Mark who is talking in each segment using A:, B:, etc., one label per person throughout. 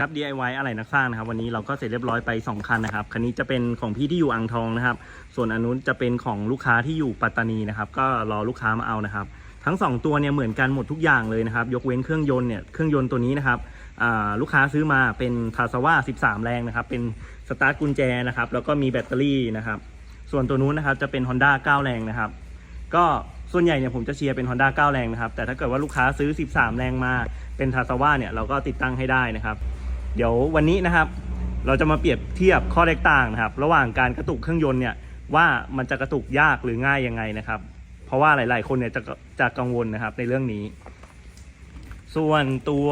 A: ครับ DIY อะไรนักสร้างนะครับ วันนี้เราก็เสร็จเรียบร้อยไป 2 คันนะครับ คันนี้จะเป็นของพี่ที่อยู่อ่างทองนะครับ ส่วนอันนู้นจะเป็นของลูกค้าที่อยู่ปัตตานีนะครับ ก็รอลูกค้ามาเอานะครับ ทั้ง 2 ตัวเนี่ยเหมือนกันหมดทุกอย่างเลยนะครับ ยกเว้นเครื่องยนต์เนี่ย เครื่องยนต์ตัวนี้นะครับลูกค้าซื้อมาเป็นทาซาว่า13 แรงนะครับ เป็นสตาร์ทกุญแจนะครับ แล้วก็มีแบตเตอรี่นะครับ ส่วนตัวนู้นนะครับจะเป็น Honda 9 แรงนะครับ ก็ส่วนใหญ่เนี่ยผมจะเชียร์เป็น Honda 9 แรงนะครับ แต่ถ้าเกิดว่าลูกค้าซื้อ 13 แรงมาเป็นทาซาว่าเนี่ยเราก็ติดตั้งให้ได้นะครับ เดี๋ยววันนี้นะครับ เราจะมาเปรียบเทียบข้อแตกต่างนะครับ ระหว่างการกระตุกเครื่องยนต์เนี่ยว่ามันจะกระตุกยากหรือง่ายยังไงนะครับ เพราะว่าหลาย ๆ คนเนี่ยจะจะกังวลนะครับในเรื่องนี้ ส่วนตัว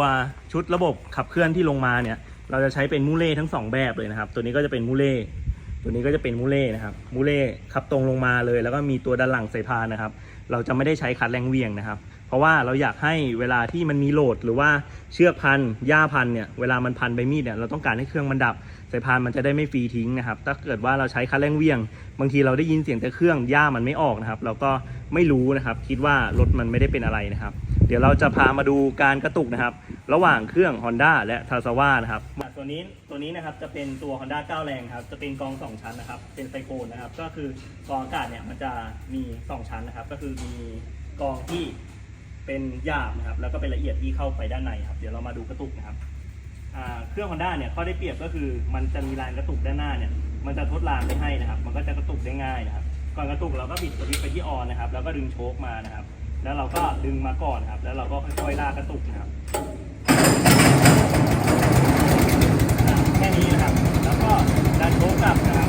A: ชุดระบบขับเคลื่อนที่ลงมาเนี่ย เราจะใช้เป็นมูเล่ทั้งสองแบบเลยนะครับ ตัวนี้ก็จะเป็นมูเล่ตัวนี้ก็จะเป็นมูเล่นะครับมูเล่ขับตรงลงมาเลย แล้วก็มีตัวด้านหลังสายพานนะครับ เราจะไม่ได้ใช้คัดแรงเวียงนะครับ เพราะว่าเราอยากให้เวลาที่มันมีโหลดหรือว่าเชือกพันหญ้าพันเนี่ยเวลามันพันใบมีดเนี่ยเราต้องการให้เครื่องมันดับสายพานมันจะได้ไม่ฟรีทิ้งนะครับถ้าเกิดว่าเราใช้คัดแรงเวียง บางทีเราได้ยินเสียงแต่เครื่องหญ้ามันไม่ออกนะครับ เราก็ไม่รู้นะครับ คิดว่ารถมันไม่ได้เป็นอะไรนะครับ เดี๋ยวเราจะพามาดูการกระตุกนะครับ ระหว่างเครื่อง Honda และ t a s a w a นะครับตัวนี้ตัวนี้นะครับจะเป็นตัว Honda 9แรงครับจะเป็นกอง 2 ชั้นนะครับ เป็นไซโคนนะครับ ก็คือกองอากาศเนี่ยมันจะมี 2 ชั้นนะครับ ก็คือมีกองที่ เป็นหยาบนะครับแล้วก็เป็นละเอียดที่เข้าไปด้านในครับ เดี๋ยวเรามาดูกระตุกนะครับเครื่อง Honda เนี่ยข้อได้เปรียบก็คือมันจะมีลานกระตุกด้านหน้าเนี่ยมันจะทดลานได้ให้นะครับ มันก็จะกระตุกได้ง่ายนะครับก่อนกระตุกเราก็บิดสวิตช์ไปที่ออนนะครับ แล้วก็ดึงโชคมานะครับ แล้วเราก็ดึงมาก่อนครับ แล้วเราก็ค่อยๆลากกระตุกนะครับอะแค่นี้นะครับ แล้วก็ดันโชคกลับนะครับ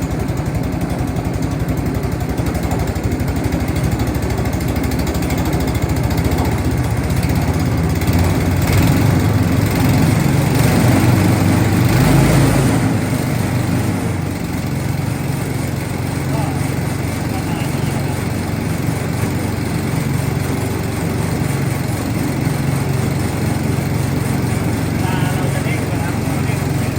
A: ก็ประมาณนี้นะครับ เวลาเราจะเร่งนะครับเราเร่งเร่ง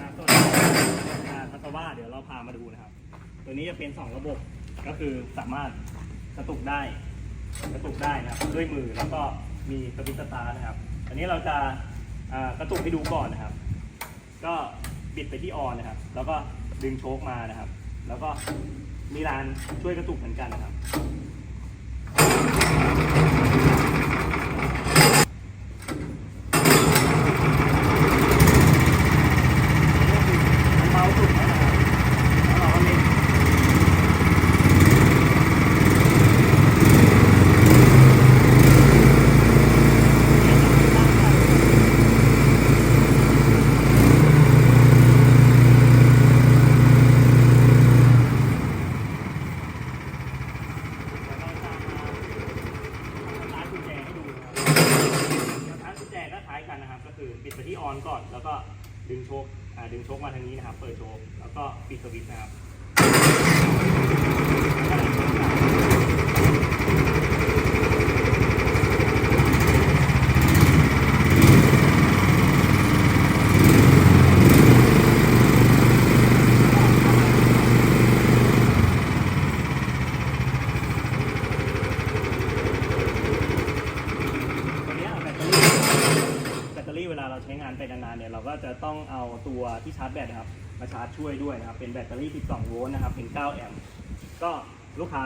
A: อะตัวนี้อ่าคัตว่าเดี๋ยวเราพามาดูนะครับ ตัวนี้จะเป็น 2 ระบบ ก็คือสามารถกระตุกได้ กระตุกได้นะครับด้วยมือแล้วก็มีสวิตช์สตาร์นะครับ อันนี้เราจะกระตุกให้ดูก่อนนะครับ ก็บิดไปที่ออนนะครับ แล้วก็ดึงโชคมานะครับ แล้วก็มีรานช่วยกระตุกเหมือนกันนะครับาสุดแล้วนะครับแล้วเราก็เล่น แล้วก็จะมาสตาร์ทกุญแจให้ดูนะครับสตาร์ทกุญแจ กันนะครับ ก็คือปิดไปที่ออนก่อน แล้วก็ดึงโชกดึงโชกมาทางนี้นะครับ เปิดโชกแล้วก็ปิดสวิตช์นะครับแล้วก็ดันโชคกลับตัวเนี้ยแบตเตอรี่แบต เวลาเราใช้งานไปนานๆเนี่ยเราก็จะต้องเอาตัวที่ชาร์จแบตนะครับมาชาร์จช่วยด้วยนะครับ เป็นแบตเตอรี่ 12 โวลต์นะครับ เป็น 9 แอมป์ก็ลูกค้า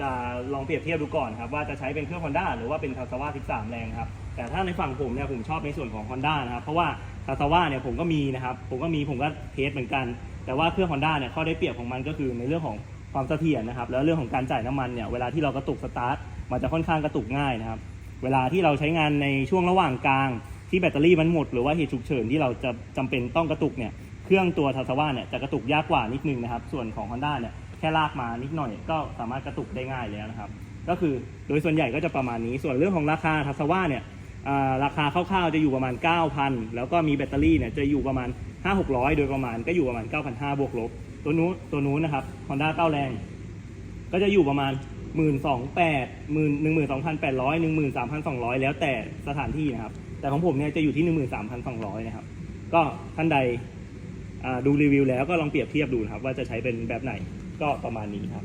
A: จะลองเปรียบเทียบดูก่อนครับว่าจะใช้เป็นเครื่อง Honda หรือว่าเป็นคา a าว a 13 แรงครับ แต่ถ้าในฝั่งผมเนี่ยผมชอบในส่วนของ Honda นะครับ เพราะว่าคา a าว a เนี่ยผมก็มีนะครับ ผมก็มีผมก็เทสเหมือนกัน แต่ว่าเครื่อง Honda เนี่ยข้อได้เปรียบของมันก็คือในเรื่องของความเสถียรนะครับ แล้วเรื่องของการจ่ายน้ำมันเนี่ยเวลาที่เรากระตุกสตาร์ทมันจะค่อนข้างกระตุกง่ายนะครับ เวลาที่เราใช้งานในช่วงระหว่างกลาง ที่แบตเตอรี่มันหมดหรือว่าเหตุฉุกเฉินที่เราจะจำเป็นต้องกระตุกเนี่ยเครื่องตัวทาสว่าเนี่ยจะกระตุกยากกว่านิดนึงนะครับ ส่วนของ Honda เนี่ยแค่ลากมานิดหน่อย ก็สามารถกระตุกได้ง่ายแล้วนะครับ ก็คือโดยส่วนใหญ่ก็จะประมาณนี้ ส่วนเรื่องของราคาทาสว่าเนี่ยราคาคร่าวๆจะอยู่ประมาณ 9,000 แล้วก็มีแบตเตอรี่เนี่ยจะอยู่ประมาณ 5-600 โดยประมาณก็อยู่ประมาณ 9,500 บวกลบ ตัวนู้นตัวนู้นนะครับ Honda 9แรง ก็จะอยู่ประมาณหมื่นสองแปดหมื่นหนึ่งหมื่นสองพันแปดร้อยหนึ่งหมื่นสามพันสองร้อยแล้วแต่สถานที่นะครับ แต่ของผมเนี่ยจะอยู่ที่หนึ่งหมื่นสามพันสองร้อยนะครับ ก็ท่านใดดูรีวิวแล้วก็ลองเปรียบเทียบดูนะครับ ว่าจะใช้เป็นแบบไหนก็ประมาณนี้ครับ